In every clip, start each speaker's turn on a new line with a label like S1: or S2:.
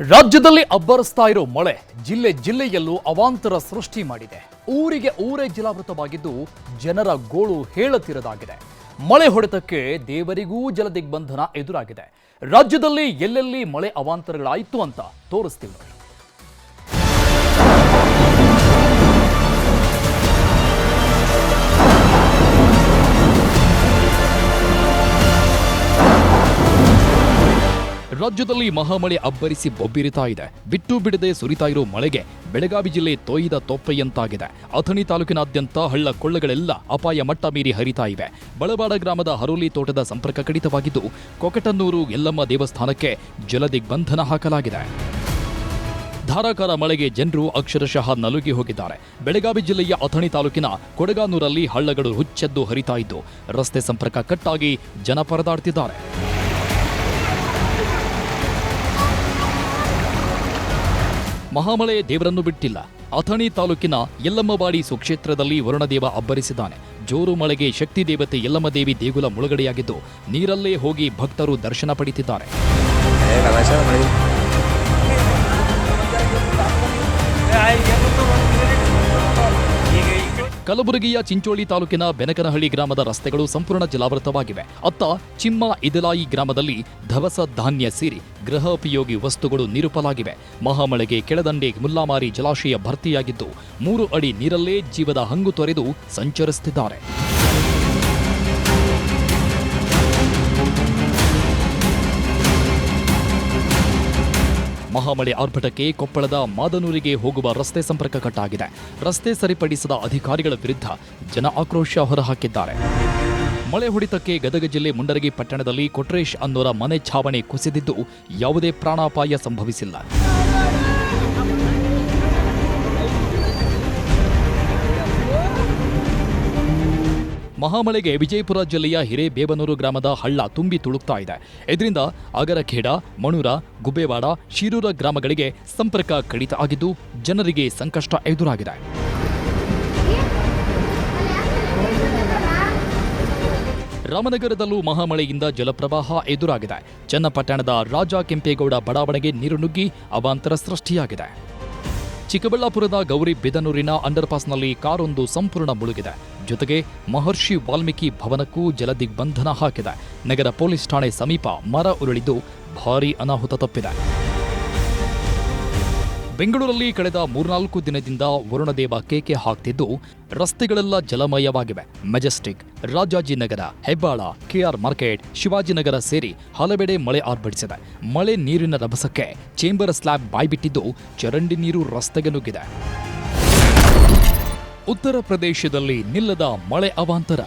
S1: ರಾಜ್ಯದಲ್ಲಿ ಅಬ್ಬರಿಸ್ತಾ ಇರೋ ಮಳೆ ಜಿಲ್ಲೆ ಜಿಲ್ಲೆಯಲ್ಲೂ ಅವಾಂತರ ಸೃಷ್ಟಿ ಮಾಡಿದೆ. ಊರಿಗೆ ಊರೇ ಜಲಾವೃತವಾಗಿದ್ದು ಜನರ ಗೋಳು ಹೇಳತಿರದಾಗಿದೆ. ಮಳೆ ಹೊಡೆತಕ್ಕೆ ದೇವರಿಗೂ ಜಲದಿಗ್ಬಂಧನ ಎದುರಾಗಿದೆ. ರಾಜ್ಯದಲ್ಲಿ ಎಲ್ಲೆಲ್ಲಿ ಮಳೆ ಅವಾಂತರಗಳಾಯಿತು ಅಂತ ತೋರಿಸ್ತೀವಿ ರಾಜ್ಯದಲ್ಲಿ ಮಹಾಮಳೆ ಅಬ್ಬರಿಸಿ ಬೊಬ್ಬಿರಿತಾ ಇದೆ. ಬಿಟ್ಟು ಬಿಡದೆ ಸುರಿತಾ ಇರೋ ಮಳೆಗೆ ಬೆಳಗಾವಿ ಜಿಲ್ಲೆ ತೊಯ್ದ ತೊಪ್ಪೆಯಂತಾಗಿದೆ. ಅಥಣಿ ತಾಲೂಕಿನಾದ್ಯಂತ ಹಳ್ಳ ಕೊಳ್ಳಗಳೆಲ್ಲ ಅಪಾಯ ಮಟ್ಟ ಮೀರಿ ಹರಿತಾ ಇವೆ. ಬಳವಾಡ ಗ್ರಾಮದ ಹರೋಲಿ ತೋಟದ ಸಂಪರ್ಕ ಕಡಿತವಾಗಿದ್ದು, ಕೊಕಟನ್ನೂರು ಯಲ್ಲಮ್ಮ ದೇವಸ್ಥಾನಕ್ಕೆ ಜಲದಿಗ್ಬಂಧನ ಹಾಕಲಾಗಿದೆ. ಧಾರಾಕಾರ ಮಳೆಗೆ ಜನರು ಅಕ್ಷರಶಃ ನಲುಗಿ ಹೋಗಿದ್ದಾರೆ. ಬೆಳಗಾವಿ ಜಿಲ್ಲೆಯ ಅಥಣಿ ತಾಲೂಕಿನ ಕೊಡಗಾನೂರಲ್ಲಿ ಹಳ್ಳಗಳು ಹುಚ್ಚೆದ್ದು ಹರಿತಾ ಇದ್ದು, ರಸ್ತೆ ಸಂಪರ್ಕ ಕಟ್ಟಾಗಿ ಜನ ಪರದಾಡ್ತಿದ್ದಾರೆ. ಮಹಾಮಳೆ ದೇವರನ್ನು ಬಿಟ್ಟಿಲ್ಲ. ಅಥಣಿ ತಾಲೂಕಿನ ಯಲ್ಲಮ್ಮವಾಡಿ ಸುಕ್ಷೇತ್ರದಲ್ಲಿ ವರುಣದೇವ ಅಬ್ಬರಿಸಿದ್ದಾನೆ. ಜೋರು ಮಳೆಗೆ ಶಕ್ತಿ ದೇವತೆ ಯಲ್ಲಮ್ಮದೇವಿ ದೇಗುಲ ಮುಳುಗಡೆಯಾಗಿದ್ದು, ನೀರಲ್ಲೇ ಹೋಗಿ ಭಕ್ತರು ದರ್ಶನ ಪಡೆದಿದ್ದಾರೆ ಕಲಬುರಗಿಯ ಚಿಂಚೋಳಿ ತಾಲೂಕಿನ ಬೆನಕನಹಳ್ಳಿ ಗ್ರಾಮದ ರಸ್ತೆಗಳು ಸಂಪೂರ್ಣ ಜಲಾವೃತವಾಗಿವೆ. ಅತ್ತ ಚಿಮ್ಮ ಇದಲಾಯಿ ಗ್ರಾಮದಲ್ಲಿ ಧವಸ ಧಾನ್ಯ ಸೇರಿ ಗೃಹೋಪಯೋಗಿ ವಸ್ತುಗಳು ನಿರುಪಲಾಗಿವೆ. ಮಹಾಮಳೆಗೆ ಕೆಳದಂಡೆ ಮುಲ್ಲಾಮಾರಿ ಜಲಾಶಯ ಭರ್ತಿಯಾಗಿದ್ದು, ಮೂರು ಅಡಿ ನೀರಲ್ಲೇ ಜೀವದ ಹಂಗು ತೊರೆದು ಸಂಚರಿಸುತ್ತಿದ್ದಾರೆ. ಮಹಾಮಳೆ ಆರ್ಭಟಕ್ಕೆ ಕೊಪ್ಪಳದ ಮಾದನೂರಿಗೆ ಹೋಗುವ ರಸ್ತೆ ಸಂಪರ್ಕ ಕಟ್ಟಾಗಿದೆ. ರಸ್ತೆ ಸರಿಪಡಿಸದ ಅಧಿಕಾರಿಗಳ ವಿರುದ್ಧ ಜನ ಆಕ್ರೋಶ ಹೊರಹಾಕಿದ್ದಾರೆ. ಮಳೆ ಹೊಡಿತಕ್ಕೆ ಗದಗ ಜಿಲ್ಲೆ ಮುಂಡರಗಿ ಪಟ್ಟಣದಲ್ಲಿ ಕೊಟ್ರೇಶ್ ಅನ್ನೋರ ಮನೆ ಛಾವಣಿ ಕುಸಿದಿದ್ದು ಯಾವುದೇ ಪ್ರಾಣಾಪಾಯ ಸಂಭವಿಸಿಲ್ಲ. ಮಹಾಮಳೆಗೆ ವಿಜಯಪುರ ಜಿಲ್ಲೆಯ ಹಿರೇಬೇಬನೂರು ಗ್ರಾಮದ ಹಳ್ಳ ತುಂಬಿ ತುಳುಕ್ತಾ ಇದೆ. ಇದರಿಂದ ಅಗರಖೇಡ, ಮಣೂರ, ಗುಬ್ಬೇವಾಡ, ಶಿರೂರ ಗ್ರಾಮಗಳಿಗೆ ಸಂಪರ್ಕ ಕಡಿತ ಆಗಿದ್ದು ಜನರಿಗೆ ಸಂಕಷ್ಟ ಎದುರಾಗಿದೆ. ರಾಮನಗರದಲ್ಲೂ ಮಹಾಮಳೆಯಿಂದ ಜಲಪ್ರವಾಹ ಎದುರಾಗಿದೆ. ಚನ್ನಪಟ್ಟಣದ ರಾಜ ಕೆಂಪೇಗೌಡ ಬಡಾವಣೆಗೆ ನೀರು ನುಗ್ಗಿ ಅವಾಂತರ ಸೃಷ್ಟಿಯಾಗಿದೆ. ಚಿಕ್ಕಬಳ್ಳಾಪುರದ ಗೌರಿ ಬಿದನೂರಿನ ಅಂಡರ್ಪಾಸ್ನಲ್ಲಿ ಕಾರೊಂದು ಸಂಪೂರ್ಣ ಮುಳುಗಿದೆ. ಜೊತೆಗೆ ಮಹರ್ಷಿ ವಾಲ್ಮೀಕಿ ಭವನಕ್ಕೂ ಜಲದಿಗ್ಬಂಧನ ಹಾಕಿದೆ. ನಗರ ಪೊಲೀಸ್ ಠಾಣೆ ಸಮೀಪ ಮರ ಉರುಳಿದ್ದು ಭಾರೀ ಅನಾಹುತ ತಪ್ಪಿದೆ. ಬೆಂಗಳೂರಲ್ಲಿ ಕಳೆದ ಮೂರ್ನಾಲ್ಕು ದಿನದಿಂದ ವರುಣದೇವ ಕೇಕೆ ಹಾಕ್ತಿದ್ದು ರಸ್ತೆಗಳೆಲ್ಲ ಜಲಮಯವಾಗಿವೆ. Majestic, Rajajinagar, Hebbal KR market, Shivajinagar ಸೇರಿ ಹಲವೆಡೆ ಮಳೆ ಆರ್ಭಟಿಸಿದೆ. ಮಳೆ ನೀರಿನ ರಭಸಕ್ಕೆ ಚೇಂಬರ್ ಸ್ಲ್ಯಾಬ್ ಬಾಯ್ಬಿಟ್ಟಿದ್ದು ಚರಂಡಿ ನೀರು ರಸ್ತೆಗೆ ನುಗ್ಗಿದೆ. ಉತ್ತರ ಪ್ರದೇಶದಲ್ಲಿ ನಿಲ್ಲದ ಮಳೆ ಅವಾಂತರ.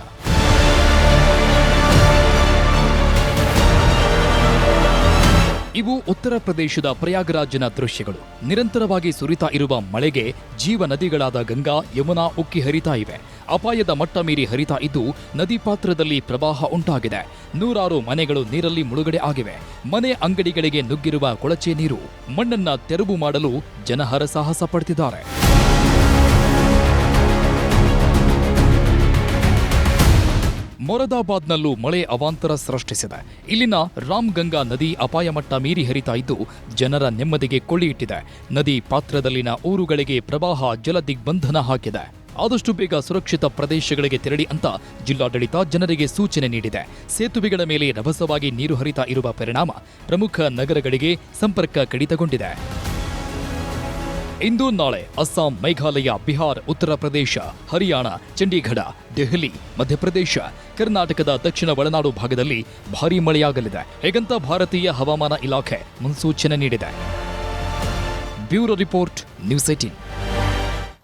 S1: ಇವು ಉತ್ತರ ಪ್ರದೇಶದ ಪ್ರಯಾಗರಾಜ್ನ ದೃಶ್ಯಗಳು. ನಿರಂತರವಾಗಿ ಸುರಿತಾ ಇರುವ ಮಳೆಗೆ ಜೀವ ನದಿಗಳಾದ ಗಂಗಾ, ಯಮುನಾ ಉಕ್ಕಿ ಹರಿತಾ ಇವೆ. ಅಪಾಯದ ಮಟ್ಟ ಮೀರಿ ಹರಿತಾ ಇದ್ದು ನದಿ ಪಾತ್ರದಲ್ಲಿ ಪ್ರವಾಹ ಉಂಟಾಗಿದೆ. ನೂರಾರು ಮನೆಗಳು ನೀರಲ್ಲಿ ಮುಳುಗಡೆ ಆಗಿವೆ. ಮನೆ ಅಂಗಡಿಗಳಿಗೆ ನುಗ್ಗಿರುವ ಕೊಳಚೆ ನೀರು. ಮಣ್ಣನ್ನ ತೆರವು ಮಾಡಲು ಜನ ಹರಸಾಹಸ ಪಡ್ತಿದ್ದಾರೆ. ಮೊರದಾಬಾದ್ನಲ್ಲೂ ಮಳೆ ಅವಾಂತರ ಸೃಷ್ಟಿಸಿದೆ. ಇಲ್ಲಿನ ರಾಮ್ ಗಂಗಾ ನದಿ ಅಪಾಯ ಮಟ್ಟ ಮೀರಿ ಹರಿತಾ ಇದ್ದು, ಜನರ ನೆಮ್ಮದಿಗೆ ಕೊಳ್ಳಿಯಿಟ್ಟಿದೆ ನದಿ ಪಾತ್ರದಲ್ಲಿನ ಊರುಗಳಿಗೆ ಪ್ರವಾಹ, ಜಲದಿಗ್ಬಂಧನ ಹಾಕಿದೆ. ಆದಷ್ಟು ಬೇಗ ಸುರಕ್ಷಿತ ಪ್ರದೇಶಗಳಿಗೆ ತೆರಳಿ ಅಂತ ಜಿಲ್ಲಾಡಳಿತ ಜನರಿಗೆ ಸೂಚನೆ ನೀಡಿದೆ. ಸೇತುವೆಗಳ ಮೇಲೆ ರಭಸವಾಗಿ ನೀರು ಹರಿತಾ ಇರುವ ಪರಿಣಾಮ ಪ್ರಮುಖ ನಗರಗಳಿಗೆ ಸಂಪರ್ಕ ಕಡಿತಗೊಂಡಿದೆ. ಇಂದು ನಾಳೆ ಅಸ್ಸಾಂ, ಮೇಘಾಲಯ, ಬಿಹಾರ್, ಉತ್ತರ ಪ್ರದೇಶ, ಹರಿಯಾಣ, ಚಂಡೀಗಢ, ದೆಹಲಿ, ಮಧ್ಯಪ್ರದೇಶ, ಕರ್ನಾಟಕದ ದಕ್ಷಿಣ ಒಳನಾಡು ಭಾಗದಲ್ಲಿ ಭಾರೀ ಮಳೆಯಾಗಲಿದೆ. ಹೇಗಂತ ಭಾರತೀಯ ಹವಾಮಾನ ಇಲಾಖೆ ಮುನ್ಸೂಚನೆ ನೀಡಿದೆ. Bureau report, news eighteen